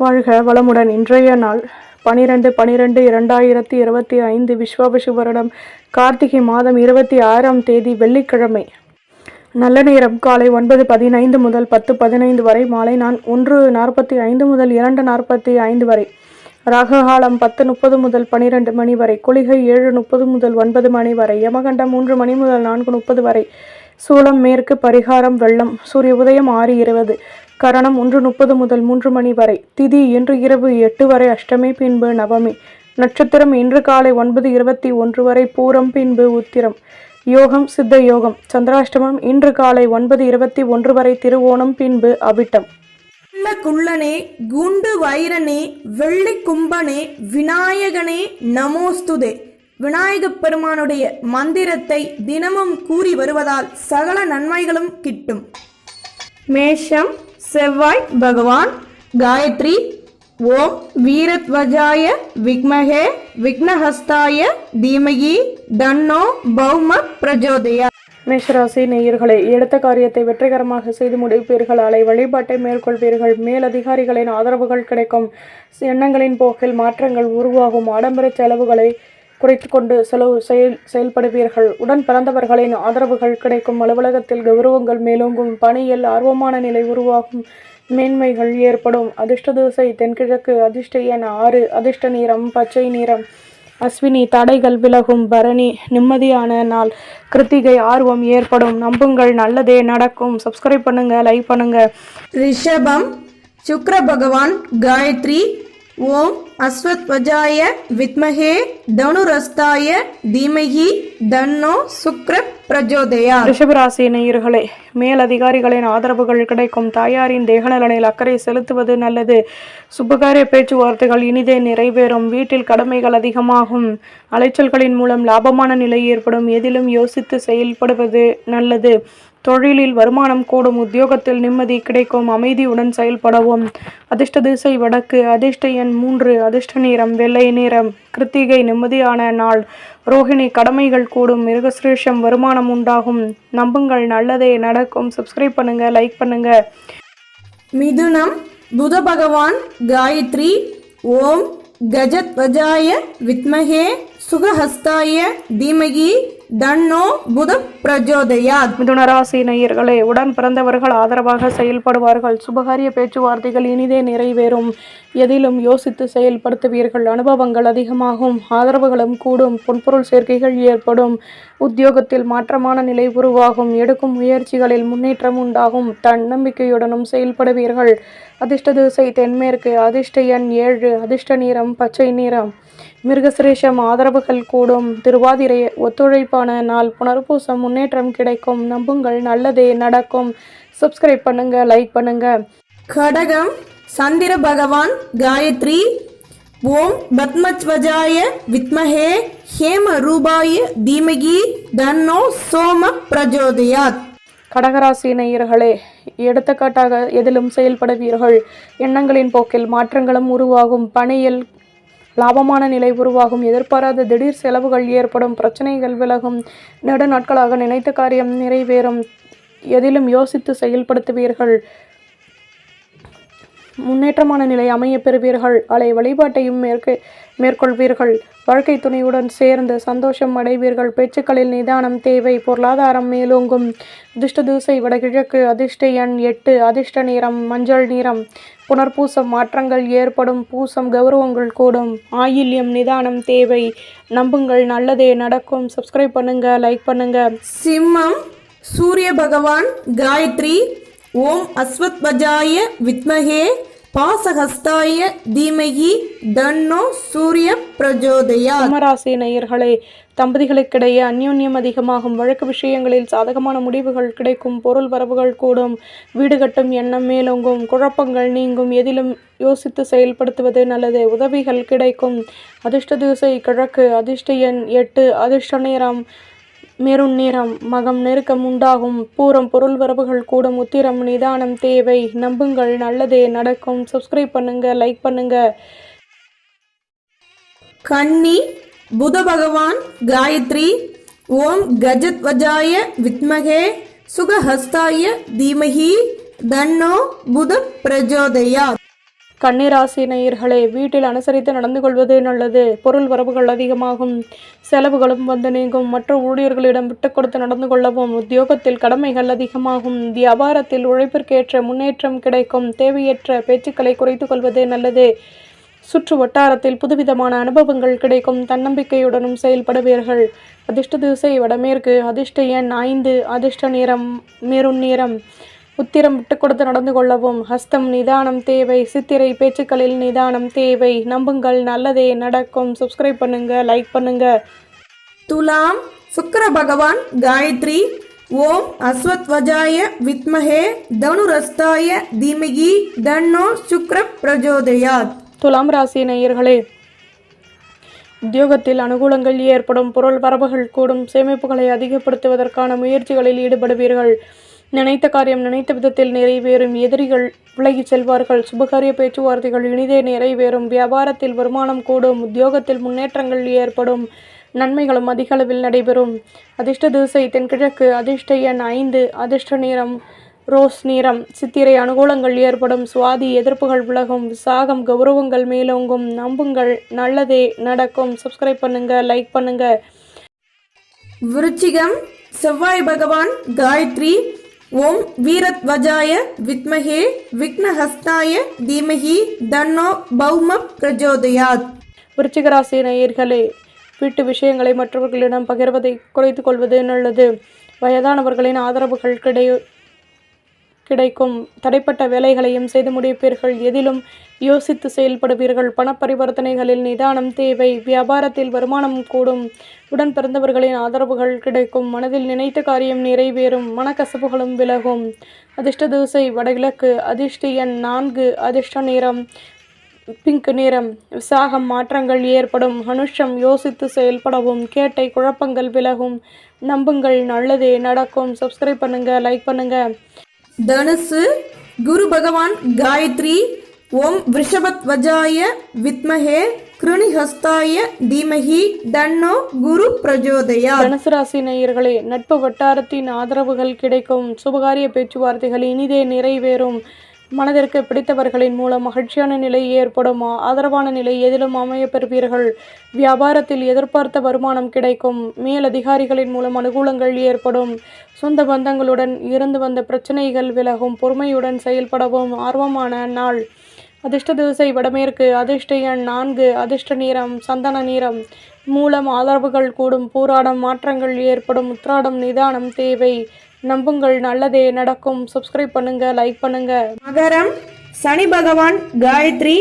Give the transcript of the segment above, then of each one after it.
வாழ்க வளமுடன். இன்றைய நாள் பனிரெண்டு பனிரெண்டு இரண்டாயிரத்தி இருபத்தி ஐந்து விஸ்வாபசு வருடம் கார்த்திகை மாதம் இருபத்தி ஆறாம் தேதி வெள்ளிக்கிழமை. நல்ல நேரம். காலை ஒன்பது பதினைந்து முதல் பத்து பதினைந்து வரை மாலை நான் ஒன்று நாற்பத்தி ஐந்து முதல் இரண்டு நாற்பத்தி ஐந்து வரை ராககாலம் பத்து முப்பது முதல் பனிரெண்டு மணி வரை குளிகை ஏழு முப்பது முதல் ஒன்பது மணி வரை யமகண்டம் மூன்று மணி முதல் நான்கு முப்பது வரை சூளம் மேற்கு பரிகாரம் வெள்ளம் சூரிய உதயம் ஆறு இருபது கரணம் ஒன்று முப்பது முதல் மூன்று மணி வரை. திதி இன்று இரவு எட்டு வரை அஷ்டமி பின்பு நவமி. நட்சத்திரம் இன்று காலை ஒன்பது இருபத்தி ஒன்று வரை பூரம் பின்பு உத்திரம். யோகம் சித்த யோகம். சந்திராஷ்டமம் இன்று காலை ஒன்பது இருபத்தி ஒன்று வரை திருவோணம் பின்பு அவிட்டம். குள்ள குள்ளனே குண்டு வைரனே வெள்ளி கும்பனே விநாயகனே நமோஸ்துதே. விநாயகப் பெருமானுடைய மந்திரத்தை தினமும் கூறி வருவதால் சகல நன்மைகளும் கிட்டும். மேஷம் செவ்வாய் பகவான் காயத்ரி ஓம் வீரத்வஜாய விக்மகே விக்னஹஸ்தாய தீமகி தன்னோ பௌம பிரஜோதயா. மேஷராசி நேயர்களே எடுத்த காரியத்தை வெற்றிகரமாக செய்து முடிப்பீர்கள் அலை வழிபாட்டை மேற்கொள்வீர்கள் மேலதிகாரிகளின் ஆதரவுகள் கிடைக்கும் எண்ணங்களின் போக்கில் மாற்றங்கள் உருவாகும் ஆடம்பர செலவுகளை குறைத்து கொண்டு செலவு செயல் செயல்படுவீர்கள். உடன் பிறந்தவர்களின் ஆதரவுகள் கிடைக்கும். அலுவலகத்தில் கௌரவங்கள் மேலோங்கும். பணியில் ஆர்வமான நிலை உருவாகும். மேன்மைகள் ஏற்படும். அதிர்ஷ்ட திசை தென்கிழக்கு அதிர்ஷ்ட எண் ஆறு. அதிர்ஷ்ட நீரம் பச்சை நிறம். அஸ்வினி தடைகள் விலகும். பரணி நிம்மதியான நாள். கிருத்திகை ஆர்வம் ஏற்படும். நம்புங்கள். நல்லதே நடக்கும். சப்ஸ்கிரைப் பண்ணுங்க. லைக் பண்ணுங்க. ரிஷபம் சுக்ர பகவான் காயத்ரி ஓம் அஸ்வத்வஜாய வித்மகே தனுரஸ்தாய தீமகி தன்னோ சுக்ர பிரஜோதயா. ரிஷபராசி நேயர்களே மேல் அதிகாரிகளின் ஆதரவுகள் கிடைக்கும். தாயாரின் தேகநலனில் அக்கறை செலுத்துவது நல்லது. சுபகாரிய பேச்சுவார்த்தைகள் இனிதே நிறைவேறும். வீட்டில் கடமைகள் அதிகமாகும். அலைச்சல்களின் மூலம் லாபமான நிலை ஏற்படும். எதிலும் யோசித்து செயல்படுவது நல்லது. தொழிலில் வருமானம் கூடும் உத்தியோகத்தில் நிம்மதி கிடைக்கும் அமைதியுடன் செயல்படவும். அதிர்ஷ்ட திசை வடக்கு அதிர்ஷ்ட எண் மூன்று அதிர்ஷ்ட நேரம் வெள்ளை நிறம் கிருத்திகை நிம்மதியான நாள். ரோஹிணி கடமைகள் கூடும் மிருகசிரேஷம் வருமானம் உண்டாகும். நம்புங்கள் நல்லதே நடக்கும். சப்ஸ்கிரைப் பண்ணுங்க லைக் பண்ணுங்க. மிதுனம் புத பகவான் காயத்ரி ஓம் கஜத்வஜாய வித்மகே சுகஹஸ்தாய தீமகி தன்னோ புத பிரஜோதயா மிதுன ராசி நேயர்களே உடன் பிறந்தவர்கள் ஆதரவாக செயல்படுவார்கள். சுபகாரிய பேச்சுவார்த்தைகள் இனிதே நிறைவேறும். எதிலும் யோசித்து செயல்படுத்துவீர்கள். அனுபவங்கள் அதிகமாகும். ஆதரவுகளும் கூடும். பொன்பொருள் சேர்க்கைகள் ஏற்படும். உத்தியோகத்தில் மாற்றமான நிலை உருவாகும். எடுக்கும் முயற்சிகளில் முன்னேற்றம் உண்டாகும். தன்னம்பிக்கையுடனும் செயல்படுவீர்கள். அதிர்ஷ்ட திசை தென்மேற்கு. அதிர்ஷ்ட எண் ஏழு. அதிர்ஷ்ட நிறம் பச்சை நிறம். மிருகசிரேஷம் ஆதரவுகள் கூடும். திருவாதிரை ஒத்துழைப்பான நாள் புனர்பூசம் முன்னேற்றம் கிடைக்கும். நம்புங்கள் நல்லதே நடக்கும். சப்ஸ்கிரைப் பண்ணுங்க லைக் பண்ணுங்க. கடகம் சந்திர பகவான் காயத்ரி ஓம் பத்மத்வஜாய வித்மஹே ஹேம ரூபாய தீமகி தன்னோ சோம பிரஜோதயாத். கடகராசி நேயர்களே எடுத்துக்காட்டாக எதிலும் செயல்படுவீர்கள். எண்ணங்களின் போக்கில் மாற்றங்களும் உருவாகும். பணியில் லாபமான நிலை உருவாகும். எதிர்பாராத திடீர் செலவுகள் ஏற்படும். பிரச்சனைகள் விலகும். நெடு நாட்களாக நினைத்த காரியம் நிறைவேறும். எதிலும் யோசித்து செயல்படுத்துவீர்கள். முன்னேற்றமான நிலை அமைய பெறுவீர்கள். அலை வழிபாட்டையும் மேற்க மேற்கொள்வீர்கள். வாழ்க்கை துணையுடன் சேர்ந்து சந்தோஷம் அடைவீர்கள். பேச்சுக்களில் நிதானம் தேவை பொருளாதாரம் மேலோங்கும். அதிர்ஷ்ட தூசை வடகிழக்கு அதிர்ஷ்ட எண் எட்டு அதிர்ஷ்ட நிறம் மஞ்சள் நிறம். புனர்பூசம் மாற்றங்கள் ஏற்படும். பூசம் கௌரவங்கள் கூடும். ஆயில்யம் நிதானம் தேவை. நம்புங்கள் நல்லதே நடக்கும். சப்ஸ்கிரைப் பண்ணுங்க லைக் பண்ணுங்க. சிம்மம் சூரிய பகவான் காயத்ரி ஓம் அஸ்வத்வஜாய வித்மகே பாசஹஸ்தாய தீமகி தன்னோ சூரிய பிரஜோதயா கும்பராசி நேயர்களே தம்பதிகளுக்கிடையே அந்யோன்யம் அதிகமாகும். வழக்கு விஷயங்களில் சாதகமான முடிவுகள் கிடைக்கும். பொருள் வரவுகள் கூடும். வீடு கட்டும் எண்ணம் மேலோங்கும். குழப்பங்கள் நீங்கும். எதிலும் யோசித்து செயல்படுத்துவது நல்லது. உதவிகள் கிடைக்கும். அதிர்ஷ்ட திசை கிழக்கு. அதிர்ஷ்ட எண் எட்டு. அதிர்ஷ்ட நேரம் மெருண் நிறம் மகம் நெருக்கம் உண்டாகும். பூரம் பொருள் வரவுகள் கூடும். உத்திரம் நிதானம் தேவை. நம்புங்கள். நல்லதே நடக்கும். சப்ஸ்கிரைப் பண்ணுங்க. லைக் பண்ணுங்க. கன்னி புத பகவான் காயத்ரி ஓம் கஜத்வஜாய வித்மகே சுகஹஸ்தாய தீமகி தன்னோ புத பிரஜோதயா கன்னிராசி நேயர்களே வீட்டில் அனுசரித்து நடந்து கொள்வது நல்லது. பொருள் வரவுகள் அதிகமாகும். செலவுகளும் வந்து நீங்கும். மற்ற ஊழியர்களிடம் விட்டு கொடுத்து நடந்து கொள்ளவும் உத்தியோகத்தில் கடமைகள் அதிகமாகும். வியாபாரத்தில் உழைப்பிற்கேற்ற முன்னேற்றம் கிடைக்கும். தேவையற்ற பேச்சுக்களை குறைத்து கொள்வது நல்லது. சுற்று வட்டாரத்தில் புதுவிதமான அனுபவங்கள் கிடைக்கும். தன்னம்பிக்கையுடனும் செயல்படுவீர்கள். அதிர்ஷ்ட திசை வடமேற்கு அதிர்ஷ்ட எண் ஐந்து அதிர்ஷ்ட நிறம் மெருண் நிறம். உத்திரம் விட்டு கொடுத்து நடந்து கொள்ளவும். ஹஸ்தம் நிதானம் தேவை. சித்திரை பேச்சுக்களில் நிதானம் தேவை. நம்புங்கள் நல்லதே நடக்கும். சப்ஸ்கிரைப் பண்ணுங்க லைக் பண்ணுங்க. துலாம் சுக்கிர பகவான் காயத்ரி. ஓம் அஸ்வத்வஜாய வித்மஹே தனுரஸ்தாய தீமகி தன்னோ சுக்ர பிரஜோதயாத். துலாம் ராசி நேயர்களே உத்தியோகத்தில் அனுகூலங்கள் ஏற்படும். பொருள் வரவுகள் கூடும். சேமிப்புகளை அதிகப்படுத்துவதற்கான முயற்சிகளில் ஈடுபடுவீர்கள். நினைத்த காரியம் நினைத்த விதத்தில் நிறைவேறும் எதிரிகள் விலகி செல்வார்கள். சுபகாரிய பேச்சுவார்த்தைகள் இனிதே நிறைவேறும். வியாபாரத்தில் வருமானம் கூடும். உத்தியோகத்தில் முன்னேற்றங்கள் ஏற்படும். நன்மைகளும் அதிகளவில் நடைபெறும். அதிர்ஷ்ட திசை தென்கிழக்கு. அதிர்ஷ்ட எண் ஐந்து. அதிர்ஷ்ட நிறம் ரோஸ் நிறம். சித்திரை அனுகூலங்கள் ஏற்படும். சுவாதி எதிர்ப்புகள் விலகும். விசாகம் கௌரவங்கள் மேலோங்கும். நம்புங்கள். நல்லதே நடக்கும். சப்ஸ்கிரைப் பண்ணுங்க. லைக் பண்ணுங்க. விருச்சிகம் செவ்வாய் பகவான் காயத்ரி ஓம் வீரத்வஜாய வித்மஹே விக்னஹஸ்தாய தீமகி தன்னோ பௌம பிரஜோதயாத். விருச்சிகராசி நேயர்களே வீட்டு விஷயங்களை மற்றவர்களிடம் பகிர்வதை குறைத்து கொள்வது நல்லது. வயதானவர்களின் ஆதரவுகள் கிடை கிடைக்கும். தடைப்பட்ட வேலைகளையும் செய்து முடிப்பீர்கள். எதிலும் யோசித்து செயல்படுவீர்கள். பண பரிவர்த்தனைகளில் நிதானம் தேவை. வியாபாரத்தில் வருமானம் கூடும். உடன் பிறந்தவர்களின் ஆதரவுகள் கிடைக்கும். மனதில் நினைத்த காரியம் நிறைவேறும். மனக்கசப்புகளும் விலகும். அதிர்ஷ்ட தூசை வடகிழக்கு. அதிர்ஷ்ட எண் நான்கு. அதிர்ஷ்ட நிறம் பிங்க் நிறம். விசாகம் மாற்றங்கள் ஏற்படும். ஹனுஷம் யோசித்து செயல்படவும். கேட்டை குழப்பங்கள் விலகும். நம்புங்கள். நல்லதே நடக்கும். சப்ஸ்கிரைப் பண்ணுங்கள் லைக் பண்ணுங்கள் தனுசு குரு பகவான் காயத்ரி ஓம் விஷபத்வஜாய வித்மஹே கிருணிஹஸ்தாய தீமஹி தன்னோ குரு பிரஜோதயா. தனுசு ராசி நேயர்களே நட்பு வட்டாரத்தின் ஆதரவுகள் கிடைக்கும். சுபகாரிய பேச்சுவார்த்தைகள் இனிதே நிறைவேறும். மனதிற்கு பிடித்தவர்களின் மூலம் மகிழ்ச்சியான நிலை ஏற்படும்? ஆதரவான நிலை எதிலும் அமைய பெறுவீர்கள் வியாபாரத்தில் எதிர்பார்த்த வருமானம் கிடைக்கும். மேலதிகாரிகளின் மூலம் அனுகூலங்கள் ஏற்படும். சொந்த பந்தங்களுடன் இருந்து வந்த பிரச்சனைகள் விலகும். பொறுமையுடன் செயல்படவும் ஆர்வமான நாள். அதிர்ஷ்ட திசை வடமேற்கு. அதிர்ஷ்ட எண் நான்கு. அதிர்ஷ்ட நீரம் சந்தன நீரம் மூலம் ஆதரவுகள் கூடும். பூராடம் மாற்றங்கள் ஏற்படும். உத்ராடம் நிதானம் தேவை. நம்புங்கள் நல்லதே நடக்கும். சப்ஸ்கிரைப் பண்ணுங்க லைக் பண்ணுங்க. மகரம் சனி பகவான் காயத்ரி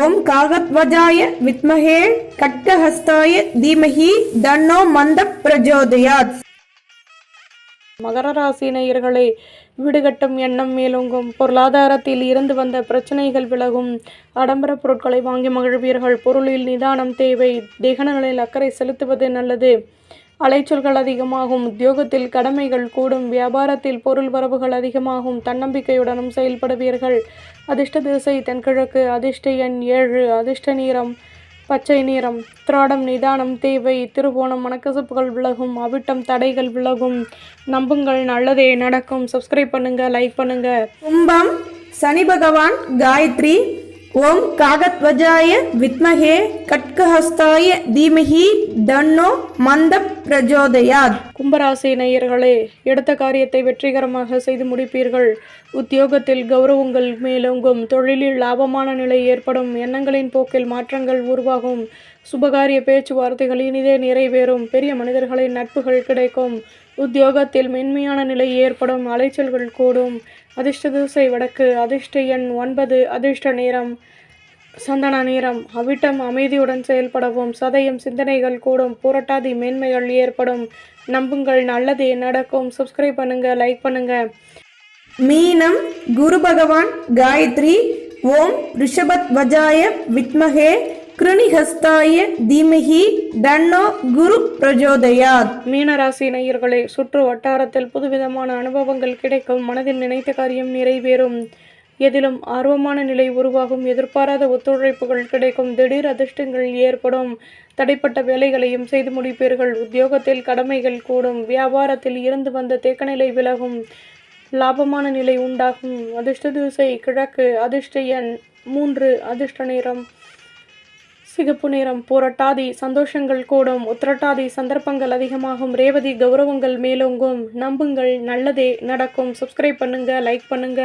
ஓம் காகத்வஜாய வித்மஹே கட்கஹஸ்தாய தீமஹி தன்னோ மந்த பிரஜோதயாத். மகர ராசி நேயர்களே வீடு கட்டும் எண்ணம் மேலோங்கும். பொருளாதாரத்தில் இருந்து வந்த பிரச்சனைகள் விலகும். ஆடம்பர பொருட்களை வாங்கி மகிழ்வீர்கள். பொருளில் நிதானம் தேவை. தேகநலில் அக்கறை செலுத்துவது நல்லது. அலைச்சல்கள் அதிகமாகும் உத்தியோகத்தில் கடமைகள் கூடும் வியாபாரத்தில் பொருள் வரவுகள் அதிகமாகும் தன்னம்பிக்கையுடனும் செயல்படுவீர்கள். அதிர்ஷ்ட திசை தென்கிழக்கு அதிர்ஷ்ட எண் ஏழு அதிர்ஷ்ட நீரம் பச்சை நிறம். திராடம் நிதானம் தேவை திருவோணம் மனக்கசப்புகள் விலகும் அவிட்டம் தடைகள் விலகும். நம்புங்கள் நல்லதே நடக்கும். சப்ஸ்கிரைப் பண்ணுங்க லைக் பண்ணுங்க. கும்பம் சனி பகவான் காயத்ரி ஓம் காகத்வஜாய வித்மகே கட்கஹஸ்தாய தீமஹி தன்னோ மந்த பிரஜோதயாத். கும்பராசி நேயர்களே எடுத்த காரியத்தை வெற்றிகரமாக செய்து முடிப்பீர்கள். உத்தியோகத்தில் கௌரவங்கள் மேலோங்கும் தொழிலில் லாபமான நிலை ஏற்படும் எண்ணங்களின் போக்கில் மாற்றங்கள் உருவாகும் சுபகாரிய பேச்சுவார்த்தைகள் இனிதே நிறைவேறும் பெரிய மனிதர்களின் நட்புகள் கிடைக்கும் உத்தியோகத்தில் மென்மையான நிலை ஏற்படும் அலைச்சல்கள் கூடும் அதிர்ஷ்ட திசை வடக்கு அதிர்ஷ்ட எண் ஒன்பது அதிர்ஷ்ட நேரம் சந்தன நேரம் அவிட்டம் அமைதியுடன் செயல்படவும் சதயம் சிந்தனைகள் கூடும் புரட்டாதி மேன்மைகள் ஏற்படும். நம்புங்கள் நல்லதே நடக்கும். சப்ஸ்கிரைப் பண்ணுங்க லைக் பண்ணுங்க. மீனம் குரு பகவான் காயத்ரி ஓம் ரிஷபத் வஜாய வித்மகே. கிருணிஹஸ்தாய தீமகி தன்னோ குரு பிரஜோதயாத். மீனராசி நேயர்களே சுற்று வட்டாரத்தில் புதுவிதமான அனுபவங்கள் கிடைக்கும். மனதில் நினைத்த காரியம் நிறைவேறும். எதிலும் ஆர்வமான நிலை உருவாகும். எதிர்பாராத ஒத்துழைப்புகள் கிடைக்கும். திடீர் அதிர்ஷ்டங்கள் ஏற்படும். தடைப்பட்ட வேலைகளையும் செய்து முடிப்பீர்கள். உத்தியோகத்தில் கடமைகள் கூடும். வியாபாரத்தில் இருந்து வந்த தேக்கநிலை விலகும். லாபமான நிலை உண்டாகும். அதிர்ஷ்ட திசை கிழக்கு. அதிர்ஷ்ட எண் மூன்று. அதிர்ஷ்ட நேரம் சிகப்பு நிறம் போராட்டாதி சந்தோஷங்கள் கூடும் உத்திரட்டாதி சந்தர்ப்பங்கள் அதிகமாகும் ரேவதி கௌரவங்கள் மேலோங்கும். நம்புங்கள் நல்லதே நடக்கும். சப்ஸ்கிரைப் பண்ணுங்க லைக் பண்ணுங்க.